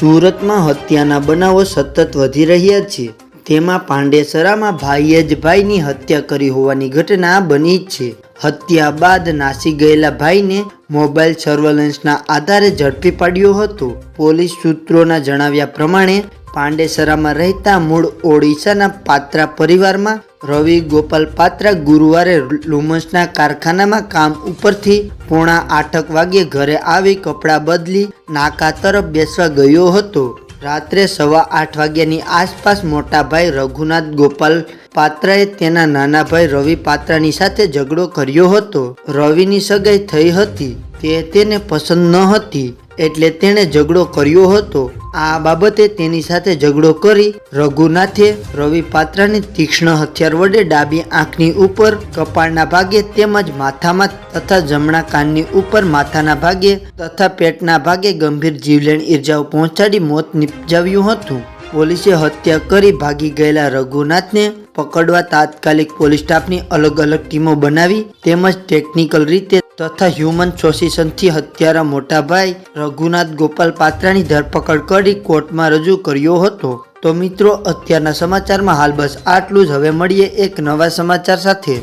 સુરતમાં હત્યાના બનાવો સતત વધી રહ્યા છે. તેમાં પાંડેસરામાં ભાઈએ જ ભાઈની હત્યા કરી હોવાની ઘટના બની છે. હત્યા બાદ નાસી ગયેલા ભાઈને મોબાઈલ સર્વેલન્સના આધારે ઝડપી પાડ્યો હતો. પોલીસ સૂત્રોના જણાવ્યા પ્રમાણે પાંડેસરામાં રહેતા મૂળ ઓડિશાના પાત્રા પરિવારમાં રવિ ગોપાલ પાત્રા ગુરુવારે લુમસના કારખાનામાં કામ ઉપરથી પોણા આઠક વાગ્યે ઘરે આવી કપડાં બદલી નાકા તરફ બેસવા ગયો હતો. રાત્રે સવા આઠ વાગ્યાની આસપાસ મોટાભાઈ રઘુનાથ ગોપાલ પાત્રાએ તેના નાના ભાઈ રવિ પાત્રાની સાથે ઝઘડો કર્યો હતો. રવિની સગાઈ થઈ હતી, તે તેને પસંદ ન હતી. એટલે તેણે ઝઘડો કર્યો હતો. આ બાબતે તેની સાથે ઝઘડો કરી રઘુનાથે રવિ પાત્રાને તીક્ષ્ણ હથિયાર વડે ડાબી આંખની ઉપર કપાળના ભાગે તેમજ માથામાં તથા જમણા કાનની ઉપર માથાના ભાગે તથા પેટના ભાગે ગંભીર જીવલેણ ઈજાઓ પહોંચાડી મોત નિપજાવ્યું હતું. પોલીસે હત્યા કરી ભાગી ગયેલા રઘુનાથને પકડવા તાત્કાલિક પોલીસ સ્ટાફની અલગ અલગ ટીમો બનાવી તેમજ ટેકનિકલ રીતે તથા હ્યુમન સોસિશનથી હત્યારા મોટાભાઈ રઘુનાથ ગોપાલ પાત્રાની ધરપકડ કરી કોર્ટમાં રજૂ કર્યો હતો. તો મિત્રો, અત્યારના સમાચારમાં હાલ બસ આટલું જ. હવે મળીએ એક નવા સમાચાર સાથે.